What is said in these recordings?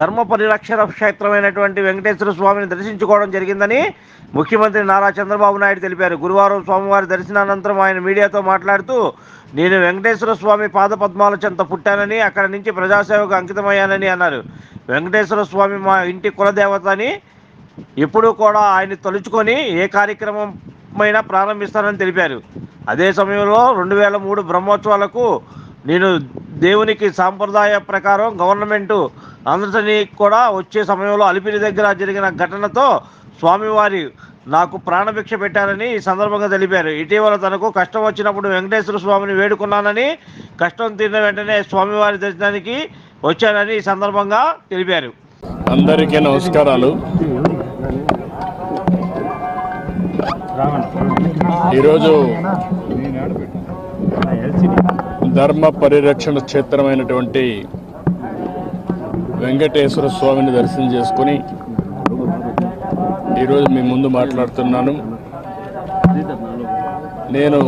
ధర్మ పరిరక్షణ క్షేత్రమైనటువంటి వెంకటేశ్వర స్వామిని దర్శించుకోవడం జరిగిందని ముఖ్యమంత్రి నారా చంద్రబాబు నాయుడు తెలిపారు. గురువారం స్వామివారి దర్శనానంతరం ఆయన మీడియాతో మాట్లాడుతూ నేను వెంకటేశ్వర స్వామి పాద పద్మాల చెంత పుట్టానని అక్కడ నుంచి ప్రజాసేవకు అంకితమయ్యానని అన్నారు. వెంకటేశ్వర స్వామి మా ఇంటి కులదేవత అని ఎప్పుడూ కూడా ఆయన తలుచుకొని ఏ కార్యక్రమమైనా ప్రారంభిస్తానని తెలిపారు. అదే సమయంలో రెండు వేల మూడు బ్రహ్మోత్సవాలకు నేను దేవునికి సాంప్రదాయ ప్రకారం గవర్నమెంట్ అందరినీ కూడా వచ్చే సమయంలో అలిపిరి దగ్గర జరిగిన ఘటనతో స్వామివారి నాకు ప్రాణభిక్ష పెట్టారని ఈ సందర్భంగా తెలిపారు. ఇటీవల తనకు కష్టం వచ్చినప్పుడు వెంకటేశ్వర స్వామిని వేడుకున్నానని కష్టం తీరిన వెంటనే స్వామివారి దర్శనానికి వచ్చానని ఈ సందర్భంగా తెలిపారు. అందరికీ నమస్కారాలు. ఈరోజు ధర్మ పరిరక్షణ క్షేత్రమైనటువంటి వెంకటేశ్వర స్వామిని దర్శనం చేసుకుని ఈరోజు మీ ముందు మాట్లాడుతున్నాను. నేను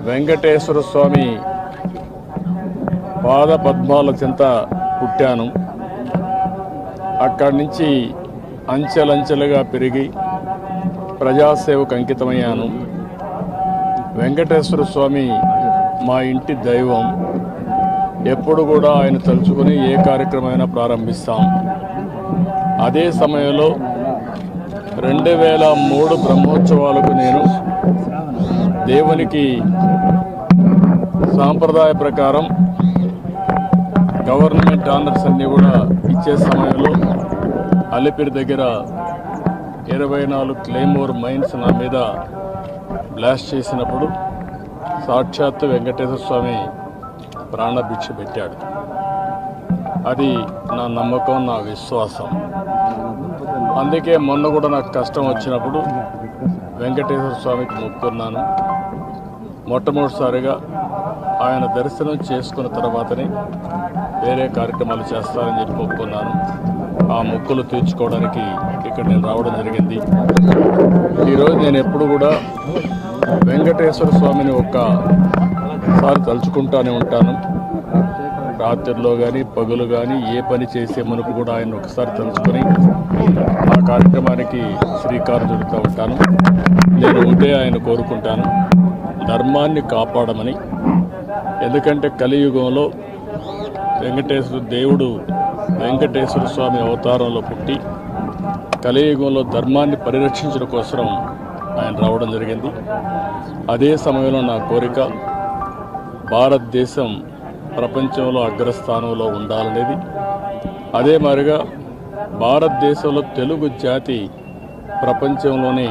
వెంకటేశ్వర స్వామి పాద పద్మాల చింత పుట్టాను. అక్కడి నుంచి అంచెలంచెలుగా పెరిగి ప్రజాసేవకు అంకితమయ్యాను. వెంకటేశ్వర స్వామి మా ఇంటి దైవం. ఎప్పుడు కూడా ఆయన తలుచుకుని ఏ కార్యక్రమమైనా ప్రారంభిస్తాం. అదే సమయంలో రెండు వేల మూడు బ్రహ్మోత్సవాలకు నేను దేవునికి సాంప్రదాయ ప్రకారం గవర్నమెంట్ ఆనర్స్ అన్నీ కూడా ఇచ్చే సమయంలో అలిపిరి దగ్గర ఇరవై నాలుగు క్లెయిమోర్ మైన్స్ నా మీద బ్లాస్ట్ చేసినప్పుడు సాక్షాత్తు వెంకటేశ్వర స్వామి ప్రాణభిక్ష పెట్టాడు. అది నా నమ్మకం నా విశ్వాసం. అందుకే మొన్న కూడా నాకు కష్టం వచ్చినప్పుడు వెంకటేశ్వర స్వామికి మొక్కున్నాను. మొట్టమొదటిసారిగా ఆయన దర్శనం చేసుకున్న తర్వాతనే వేరే కార్యక్రమాలు చేస్తారని చెప్పి మొక్కున్నాను. ఆ మొక్కులు తీర్చుకోవడానికి ఇక్కడ నేను రావడం జరిగింది. ఈరోజు నేను ఎప్పుడు కూడా వెంకటేశ్వర స్వామిని ఒక్కసారి తలుచుకుంటానే ఉంటాను. రాత్రిలో కానీ పగులు కానీ ఏ పని చేసే మునుపు కూడా ఆయన ఒకసారి తలుచుకొని ఆ కార్యక్రమానికి శ్రీకారం చుడుతూ ఉంటాను. నేను ఉంటే ఆయన కోరుకుంటాను. ధర్మాన్ని కాపాడమని. ఎందుకంటే కలియుగంలో వెంకటేశ్వర దేవుడు వెంకటేశ్వర స్వామి అవతారంలో పుట్టి కలియుగంలో ధర్మాన్ని పరిరక్షించడం కోసం ఆయన రావడం జరిగింది. అదే సమయంలో నా కోరిక భారతదేశం ప్రపంచంలో అగ్రస్థానంలో ఉండాలనేది. అదే మాదిరిగా భారతదేశంలో తెలుగు జాతి ప్రపంచంలోనే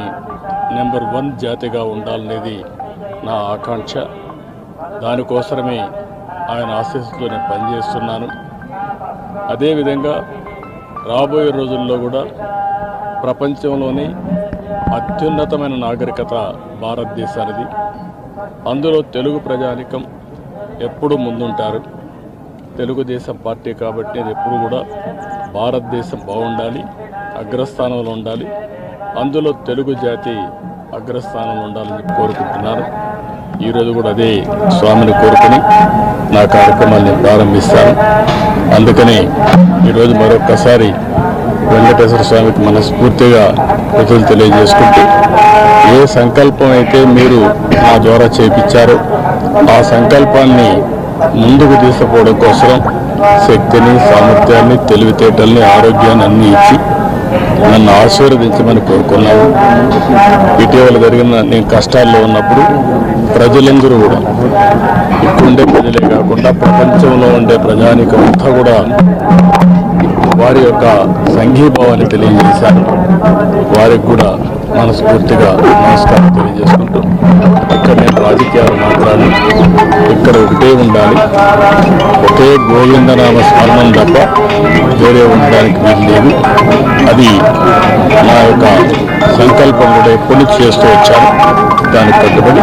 నెంబర్ వన్ జాతిగా ఉండాలనేది నా ఆకాంక్ష. దానికోసమే ఆయన ఆశీస్సుతో నేను పనిచేస్తున్నాను అదేవిధంగా రాబోయే రోజుల్లో కూడా ప్రపంచంలోని అత్యున్నతమైన నాగరికత భారతదేశానిది. అందులో తెలుగు ప్రజానికం ఎప్పుడు ముందుంటారు. తెలుగుదేశం పార్టీ కాబట్టి అది ఎప్పుడు కూడా భారతదేశం బాగుండాలి అగ్రస్థానంలో ఉండాలి. అందులో తెలుగు జాతి అగ్రస్థానంలో ఉండాలని కోరుకుంటున్నారు కోరుకుంటున్నాను. ఈరోజు కూడా అదే స్వామిని కోరుకుని నా కార్యక్రమాన్ని ప్రారంభిస్తాను. అందుకని ఈరోజు మరొక్కసారి వెంకటేశ్వర స్వామికి మనస్ఫూర్తిగా కృతులు తెలియజేసుకుంటూ ఏ సంకల్పం అయితే మీరు నా ద్వారా చేపించారో ఆ సంకల్పాన్ని ముందుకు తీసుకుపోవడం కోసం శక్తిని సామర్థ్యాన్ని తెలివితేటల్ని ఆరోగ్యాన్ని అన్ని ఇచ్చి నన్ను ఆశీర్వదించమని కోరుకున్నాను. ఇటీవల జరిగిన నేను కష్టాల్లో ఉన్నప్పుడు ప్రజలందరూ కూడా ఇక్కడ ఉండే ప్రజలే కాకుండా ప్రపంచంలో ఉండే ప్రజానికం కూడా వారి యొక్క సంఘీభావాన్ని తెలియజేశారు. వారికి కూడా మనస్ఫూర్తిగా నమస్కారం తెలియజేసుకుంటూ ఇక్కడ నేను రాజకీయాలు మాట్లాడి ఇక్కడ ఒకటే ఉండాలి. ఒకే గోవిందనామ స్మరణం తప్ప వేరే ఉండడానికి వీలు లేదు. అది నా యొక్క సంకల్పం కూడా ఎప్పటి నుంచి చేస్తూ వచ్చాను దానికి కట్టుబడి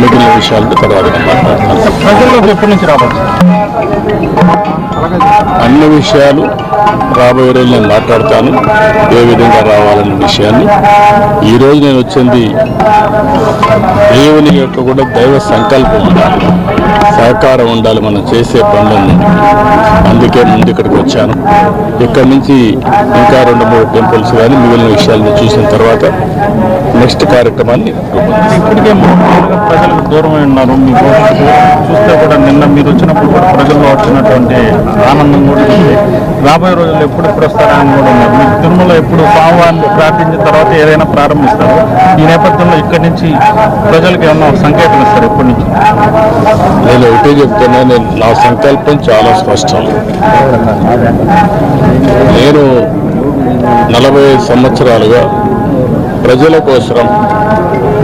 మిగిలిన విషయాలతో తర్వాత మాట్లాడతాను ప్రజల్లోకి ఎప్పటి నుంచి రాబోతుంది అన్ని విషయాలు రాబోయే రోజు నేను మాట్లాడతాను. ఏ విధంగా రావాలనే విషయాన్ని. ఈరోజు నేను వచ్చింది దేవుని యొక్క కూడా దైవ సంకల్పం ఉండాలి. సహకారం ఉండాలి మనం చేసే పనులను అందుకే ముందు ఇక్కడికి వచ్చాను. ఇక్కడి నుంచి ఇంకా రెండు మూడు టెంపుల్స్ కానీ మిగిలిన విషయాలను చూసిన తర్వాత నెక్స్ట్ కార్యక్రమాన్ని. ఇప్పటికే ప్రజలకు దూరమై ఉన్నారు. మీ భవిష్యత్తు చూస్తే కూడా నిన్న మీరు వచ్చినప్పుడు కూడా ప్రజల్లో వచ్చినటువంటి ఆనందం కూడా ఉంది. రాబోయే రోజుల్లో ఎప్పుడెప్పుడు వస్తారని కూడా ఉన్నారు. మీకు తిరుమల ఎప్పుడు స్వామివారిని ప్రార్థించిన తర్వాత ఏదైనా ప్రారంభిస్తారు ఈ నేపథ్యంలో ఇక్కడి నుంచి ప్రజలకు ఏమన్నా సంకేతం ఇస్తారు ఎప్పటి నుంచి? నేను ఒకటే చెప్తున్నా నేను నా సంకల్పం చాలా స్పష్టం. నేను నలభై సంవత్సరాలుగా ప్రజల కోసం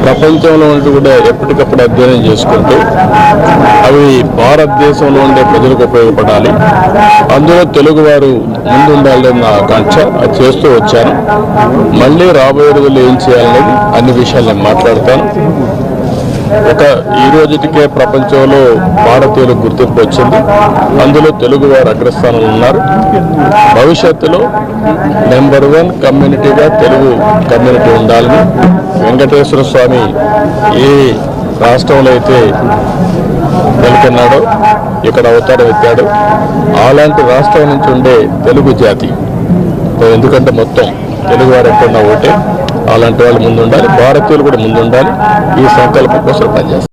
ప్రపంచంలో ఉండి కూడా ఎప్పటికప్పుడు అధ్యయనం చేసుకుంటూ అవి భారతదేశంలో ఉండే ప్రజలకు ఉపయోగపడాలి. అందులో తెలుగువారు ముందుండాలని నా ఆకాంక్ష అది చేస్తూ వచ్చాను. మళ్ళీ రాబోయే రోజుల్లో ఏం చేయాలనేది అన్ని విషయాలు నేను మాట్లాడతాను. ఒక ఈ రోజుటికే ప్రపంచంలో భారతీయులకు గుర్తింపు వచ్చింది. అందులో తెలుగు వారు అగ్రస్థానంలో ఉన్నారు. భవిష్యత్తులో నెంబర్ వన్ కమ్యూనిటీగా తెలుగు కమ్యూనిటీ ఉండాలని వెంకటేశ్వర స్వామి ఏ రాష్ట్రంలో అయితే నెలకొన్నాడో ఇక్కడ అవతారం ఎత్తాడు అలాంటి రాష్ట్రం నుంచి ఉండే తెలుగు జాతి. ఎందుకంటే మొత్తం తెలుగు వారు ఎక్కడున్నా ఒకటే అలాంటి వాళ్ళు ముందుండాలి భారతీయులు కూడా ముందుండాలి ఈ సంకల్పం కోసం పనిచేస్తారు